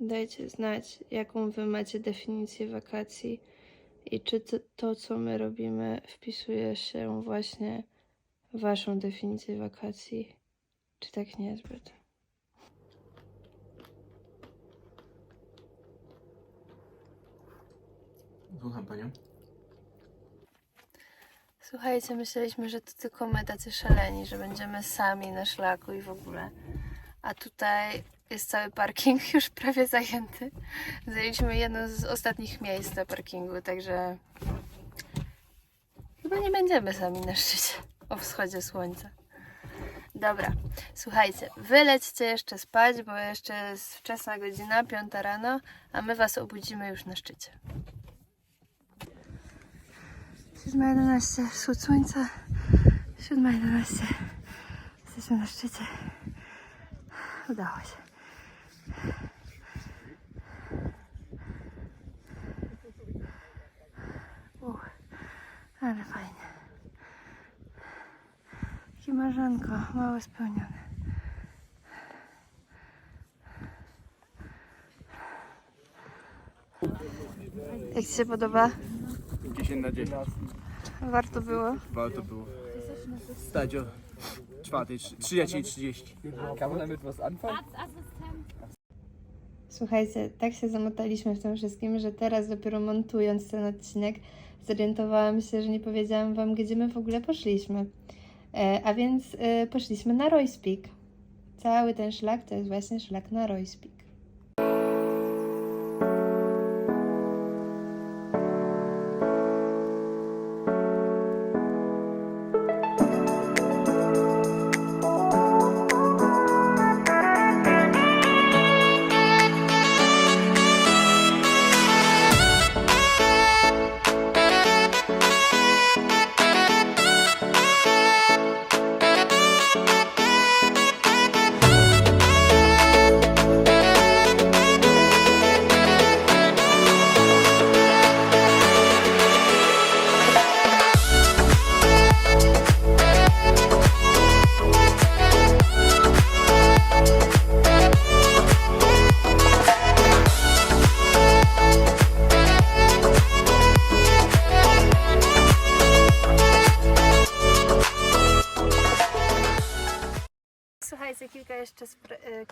Dajcie znać, jaką wy macie definicję wakacji i czy to, to co my robimy, wpisuje się właśnie w waszą definicję wakacji, czy tak niezbyt. Słucham panią. Słuchajcie, myśleliśmy, że to tylko my tacy szaleni, że będziemy sami na szlaku i w ogóle. A tutaj jest cały parking już prawie zajęty. Zajęliśmy jedno z ostatnich miejsc na parkingu, także chyba nie będziemy sami na szczycie o wschodzie słońca. Dobra, słuchajcie, wy lećcie jeszcze spać, bo jeszcze jest wczesna godzina, piąta rano, a my was obudzimy już na szczycie. 7.11, wschód słońca. 7.11. Jesteśmy na szczycie. Udało się. Uch, ale fajnie. Takie marzanko, mało spełnione. Jak Ci się podoba? 10 na 10. Warto było? Warto było. Stadio czwartej, 30.30. Kann man damit was anfangen? Słuchajcie, tak się zamotaliśmy w tym wszystkim, że teraz dopiero montując ten odcinek zorientowałam się, że nie powiedziałam Wam, gdzie my w ogóle poszliśmy. E, a więc e, poszliśmy na Royce Peak. Cały ten szlak to jest właśnie szlak na Royce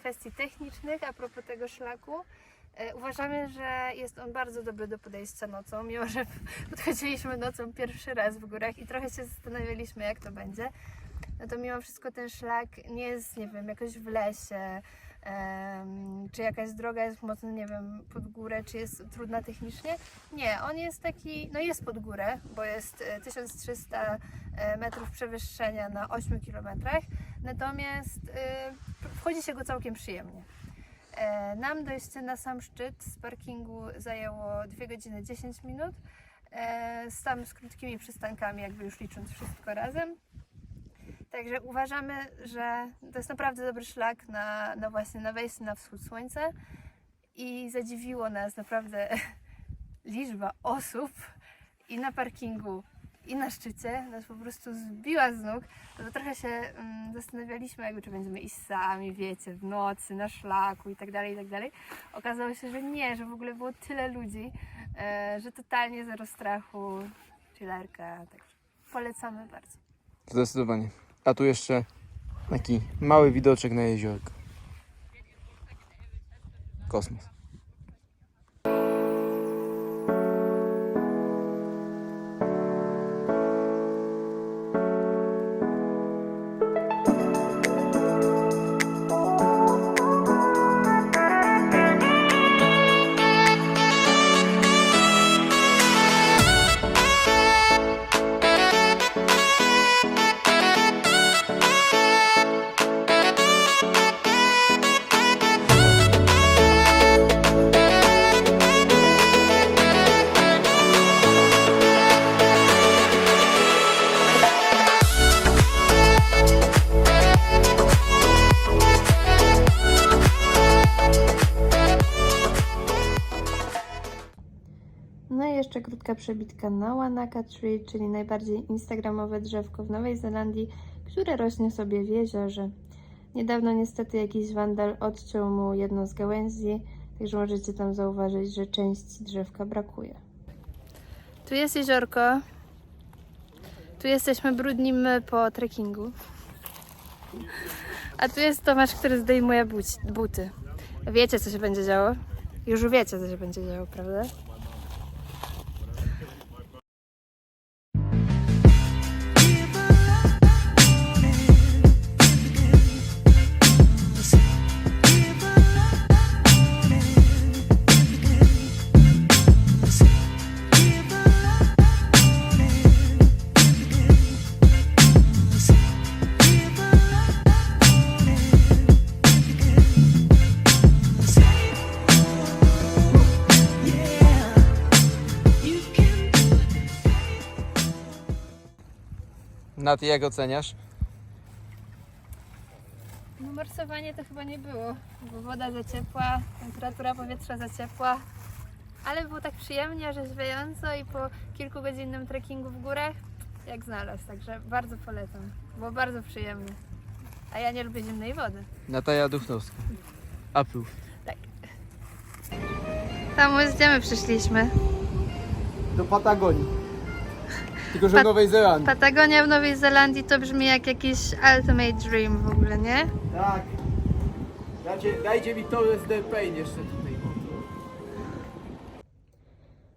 kwestii technicznych a propos tego szlaku. E, Uważamy, że jest on bardzo dobry do podejścia nocą, mimo że podchodziliśmy nocą pierwszy raz w górach i trochę się zastanawialiśmy, jak to będzie. No to mimo wszystko ten szlak nie jest, nie wiem, jakoś w lesie, czy jakaś droga jest mocno, nie wiem, pod górę, czy jest trudna technicznie. Nie, on jest taki, no jest pod górę, bo jest e, 1300 e, metrów przewyższenia na 8 kilometrach, natomiast e, wchodzi się go całkiem przyjemnie. E, Nam dojście na sam szczyt z parkingu zajęło 2 godziny 10 minut, e, z z krótkimi przystankami, jakby już licząc wszystko razem. Także uważamy, że to jest naprawdę dobry szlak na, na właśnie na wejście na wschód słońca i zadziwiło nas naprawdę liczba osób i na parkingu, i na szczycie. Nas po prostu zbiła z nóg. Bo trochę się mm, zastanawialiśmy, jakby, czy będziemy iść sami, wiecie, w nocy, na szlaku i tak dalej, i tak dalej. Okazało się, że nie, że w ogóle było tyle ludzi, e, że totalnie zero strachu, chillerka, także polecamy bardzo. Zdecydowanie. A tu jeszcze taki mały widoczek na jeziorko. Kosmos. Przebitka na Wanaka Tree, czyli najbardziej instagramowe drzewko w Nowej Zelandii, które rośnie sobie w jeziorze. Niedawno niestety jakiś wandal odciął mu jedno z gałęzi, Także możecie tam zauważyć, że części drzewka brakuje. Tu jest jeziorko. Tu jesteśmy brudni my po trekkingu. A tu jest Tomasz, który zdejmuje buty. Wiecie, co się będzie działo? Już wiecie, co się będzie działo, prawda? Nat, jak oceniasz? No morsowanie to chyba nie było, bo woda za ciepła, temperatura powietrza za ciepła, ale było tak przyjemnie, orzeźwiająco i po kilkugodzinnym trekkingu w górach jak znalazł, także bardzo polecam. Było bardzo przyjemnie. A ja nie lubię zimnej wody. Natalia Duchnowska. Approve. Tam gdzie my przyszliśmy? Do Patagonii. Tylko, że Pat- w Nowej Zelandii. Patagonia w Nowej Zelandii to brzmi jak jakiś ultimate dream w ogóle, nie? Tak. Dajcie, dajcie mi Torres del Paine jeszcze tutaj.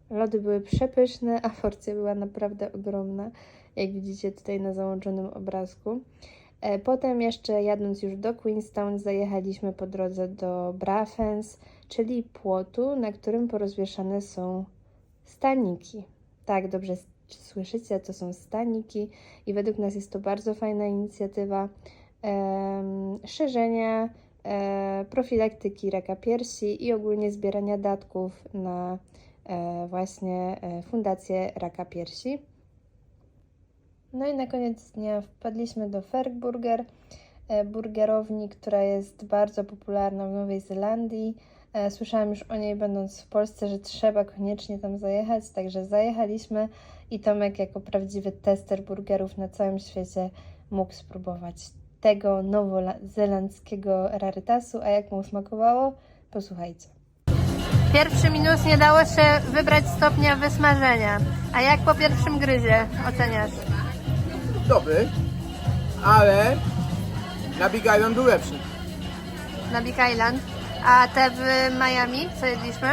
Lody były przepyszne, a porcja była naprawdę ogromna, jak widzicie tutaj na załączonym obrazku. E, Potem jeszcze jadąc już do Queenstown zajechaliśmy po drodze do Braffens, czyli płotu, na którym porozwieszane są staniki. Tak, dobrze słyszycie, to są staniki i według nas jest to bardzo fajna inicjatywa szerzenia e, profilaktyki raka piersi i ogólnie zbierania datków na e, właśnie e, Fundację Raka Piersi. No i na koniec dnia wpadliśmy do Fergburger, burgerowni, która jest bardzo popularna w Nowej Zelandii. Słyszałam już o niej będąc w Polsce, że trzeba koniecznie tam zajechać, także zajechaliśmy i Tomek jako prawdziwy tester burgerów na całym świecie mógł spróbować tego nowozelandzkiego rarytasu, a jak mu smakowało, posłuchajcie. Pierwszy minus nie dało się wybrać stopnia wysmażenia. A jak po pierwszym gryzie oceniasz? Dobry, ale na Big Island był lepszy. Na Big Island. A te w Miami, co jedliśmy?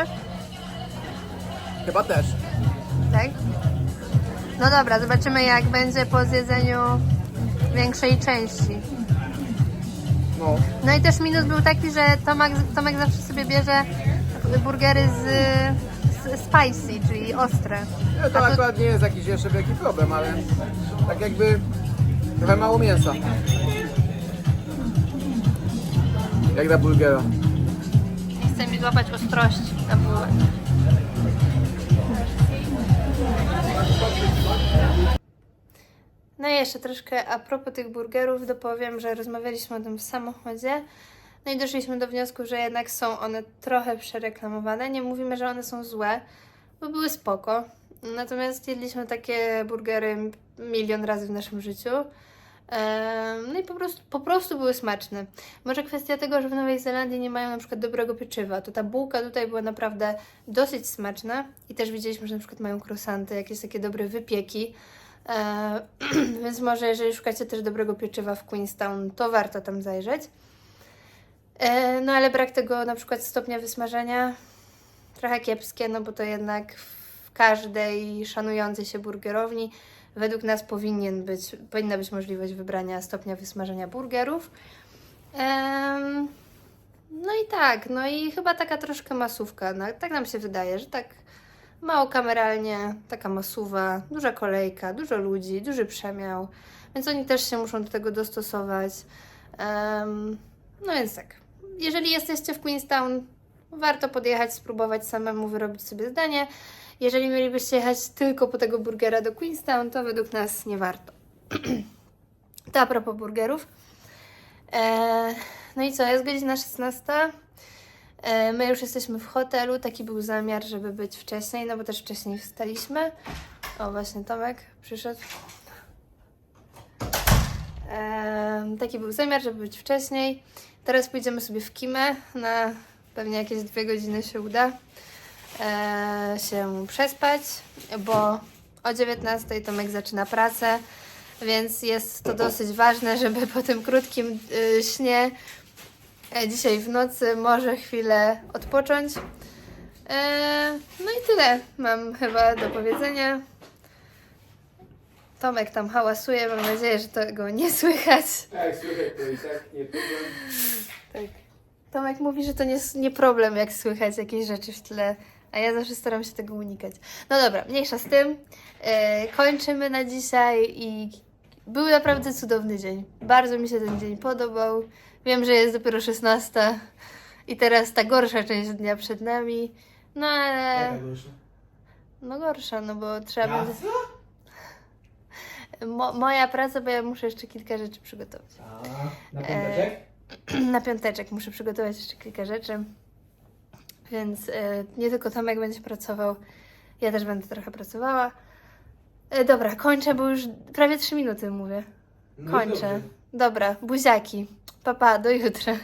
Chyba też. Tak? No dobra, zobaczymy jak będzie po zjedzeniu większej części. No. No i też minus był taki, że Tomek, Tomek zawsze sobie bierze burgery z, z spicy, czyli ostre. No to A tu- akurat nie jest jakiś jeszcze wielki problem, ale tak jakby trochę mało mięsa. Jak na burgera. Chce mi złapać ostrości na bułę. No i jeszcze troszkę a propos tych burgerów dopowiem, że rozmawialiśmy o tym w samochodzie. No i doszliśmy do wniosku, że jednak są one trochę przereklamowane. Nie mówimy, że one są złe, bo były spoko. Natomiast jedliśmy takie burgery milion razy w naszym życiu. No i po prostu, po prostu były smaczne. Może kwestia tego, że w Nowej Zelandii nie mają na przykład dobrego pieczywa. To ta bułka tutaj była naprawdę dosyć smaczna i też widzieliśmy, że na przykład mają croissanty, jakieś takie dobre wypieki. Więc może jeżeli szukacie też dobrego pieczywa w Queenstown, to warto tam zajrzeć. No ale brak tego na przykład stopnia wysmażenia trochę kiepskie, no bo to jednak w każdej szanującej się burgerowni według nas powinien być, powinna być możliwość wybrania stopnia wysmażenia burgerów. Em, no i tak, no i chyba taka troszkę masówka, no, tak nam się wydaje, że tak mało kameralnie, taka masuwa, duża kolejka, dużo ludzi, duży przemiał, więc oni też się muszą do tego dostosować. Em, no więc tak, jeżeli jesteście w Queenstown, warto podjechać, spróbować samemu wyrobić sobie zdanie. Jeżeli mielibyście jechać tylko po tego burgera do Queenstown, to według nas nie warto. to a propos burgerów. E, no i co, jest godzina 16. E, my już jesteśmy w hotelu. Taki był zamiar, żeby być wcześniej, no bo też wcześniej wstaliśmy. O, właśnie Tomek przyszedł. E, taki był zamiar, żeby być wcześniej. Teraz pójdziemy sobie w Kimę na pewnie jakieś dwie godziny się uda e, się przespać, bo o 19 Tomek zaczyna pracę, więc jest to dosyć ważne, żeby po tym krótkim y, śnie e, dzisiaj w nocy może chwilę odpocząć. E, no i tyle mam chyba do powiedzenia. Tomek tam hałasuje, mam nadzieję, że tego nie słychać. Tak, słuchaj, to i tak nie problem. Tak. Tomek mówi, że to nie, nie problem, jak słychać jakieś rzeczy w tle, a ja zawsze staram się tego unikać. No dobra, mniejsza z tym. E, kończymy na dzisiaj i był naprawdę cudowny dzień. Bardzo mi się ten dzień podobał. Wiem, że jest dopiero 16 i teraz ta gorsza część dnia przed nami. No ale. No gorsza, no bo trzeba będzie. Mo- moja praca, bo ja muszę jeszcze kilka rzeczy przygotować. Na piąteczek? na piąteczek muszę przygotować jeszcze kilka rzeczy. Więc e, nie tylko Tomek będzie pracował, ja też będę trochę pracowała. E, dobra, kończę, bo już prawie 3 minuty mówię. No Kończę. Dobra, buziaki. Papa, do jutra.